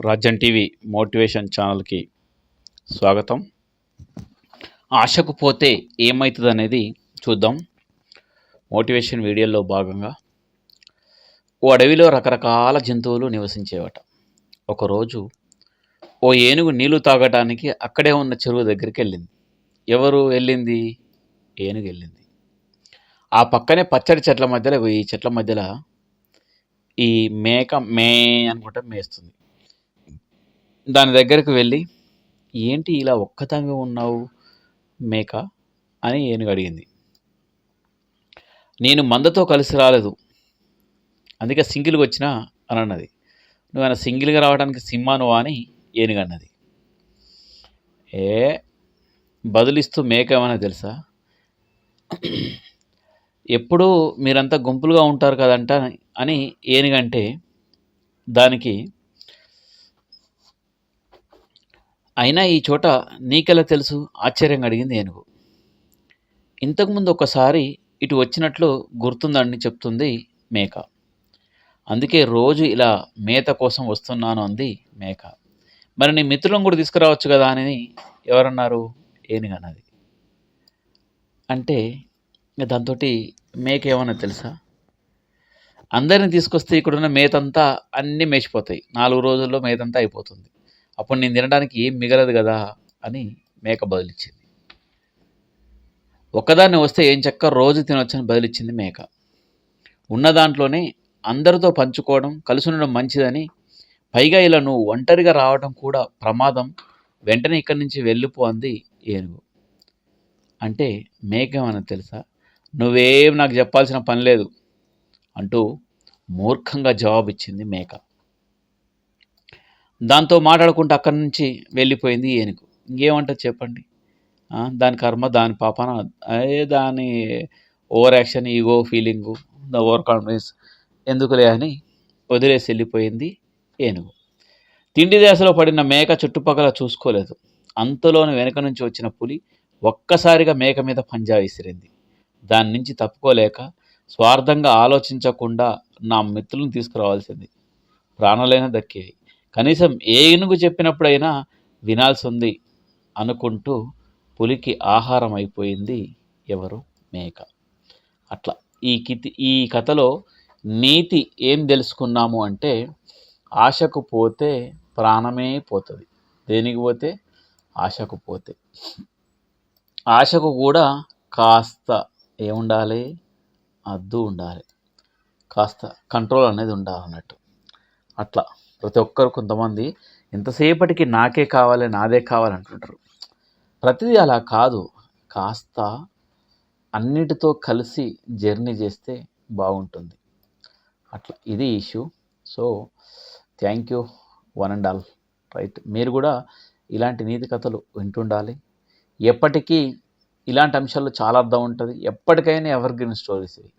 రాజ్యం TV motivation ఛానల్కి స్వాగతం. ఆశకు పోతే ఏమవుతుంది అనేది చూద్దాం. మోటివేషన్ వీడియోలో భాగంగా ఓ అడవిలో రకరకాల జంతువులు నివసించేవట. ఒకరోజు ఓ ఏనుగు నీళ్ళు తాగడానికి అక్కడే ఉన్న చెరువు దగ్గరికి వెళ్ళింది. ఎవరు వెళ్ళింది? ఏనుగు వెళ్ళింది. ఆ పక్కనే పచ్చడి చెట్ల మధ్యలో ఈ చెట్ల మధ్యలో ఈ మేక మే అనుకుంటా మేస్తుంది. దాని దగ్గరకు వెళ్ళి ఏంటి ఇలా ఒక్కతంగా ఉన్నావు మేక? అని ఏనుగు అడిగింది. నేను మందతో కలిసి రాలేదు. అందుకే సింగిల్గా వచ్చినా? అని అన్నది. నువ్వు ఆయన సింగిల్గా రావడానికి సింహాను అని ఏనుగు అన్నది. ఏ బదులిస్తూ మేక ఏమైనా తెలుసా? ఎప్పుడూ మీరంతా గుంపులుగా ఉంటారు కదంట? అని ఏనుగంటే దానికి అయినా ఈ చోట నీకెలా తెలుసు? ఆశ్చర్యంగా అడిగింది ఏనుగు. ఇంతకుముందు ఒకసారి ఇటు వచ్చినట్లు గుర్తుందని చెప్తుంది మేక. అందుకే రోజు ఇలా మేత కోసం వస్తున్నాను అంది మేక. మరి నీ మిత్రులను కూడా తీసుకురావచ్చు కదా అని ఎవరన్నారు? ఏనుగు అన్నది. అంటే దాంతో మేక ఏమన్నా తెలుసా? అందరిని తీసుకొస్తే ఇక్కడున్న మేతంతా అన్నీ మేసిపోతాయి నాలుగు రోజుల్లో మేతంతా అయిపోతుంది. అప్పుడు నేను తినడానికి ఏం మిగలదు కదా అని మేక బదులిచ్చింది. ఒక్కదాన్ని వస్తే ఏం చక్క రోజు తినొచ్చని బదిలిచ్చింది మేక. ఉన్న దాంట్లోనే అందరితో పంచుకోవడం కలిసి ఉండడం మంచిదని పైగా ఇలా నువ్వు ఒంటరిగా రావడం కూడా ప్రమాదం వెంటనే ఇక్కడి నుంచి వెళ్ళిపో అంది ఏనుగు. అంటే మేక ఏమన్నా తెలుసా? నువ్వేం నాకు చెప్పాల్సిన పని లేదు అంటూ మూర్ఖంగా జవాబిచ్చింది మేక. దాంతో మాట్లాడుకుంటూ అక్కడి నుంచి వెళ్ళిపోయింది ఏనుగు. ఇంకేమంటారు చెప్పండి? దాని కర్మ దాని పాపన అదే దాని over action ego feeling the overconfidence ఎందుకులే అని వదిలేసి వెళ్ళిపోయింది ఏనుగు. తిండి దేశలో పడిన మేక చుట్టుపక్కల చూసుకోలేదు. అంతలోని వెనక నుంచి వచ్చిన పులి ఒక్కసారిగా మేక మీద పంజా విసిరింది. దాని నుంచి తప్పుకోలేక స్వార్థంగా ఆలోచించకుండా నా మిత్రులను తీసుకురావాల్సింది. ప్రాణాలైనా దక్కేవి. కనీసం ఏ ఏనుగు చెప్పినప్పుడైనా వినాల్సి ఉంది అనుకుంటూ పులికి ఆహారం అయిపోయింది ఎవరు? మేక. అట్లా ఈ కితి ఈ కథలో నీతి ఏం తెలుసుకున్నాము అంటే ఆశకు పోతే ప్రాణమే పోతుంది. దేనికి పోతే? ఆశకు పోతే. ఆశకు కూడా కాస్త ఏముండాలి? అద్దు ఉండాలి. కాస్త కంట్రోల్ అనేది ఉండాలన్నట్టు. అట్లా ప్రతి ఒక్కరు కొంతమంది ఎంతసేపటికి నాకే కావాలి నాదే కావాలంటుంటారు ప్రతిదీ అలా కాదు. కాస్త అన్నిటితో కలిసి జర్నీ చేస్తే బాగుంటుంది. అట్లా ఇది issue. So thank you one and all. Right. మీరు కూడా ఇలాంటి నీతి కథలు వింటుండాలి. ఎప్పటికీ ఇలాంటి అంశాల్లో చాలా అర్థం ఉంటుంది. ఎప్పటికైనా ఎవర్ గ్రీన్ స్టోరీస్ ఇవి.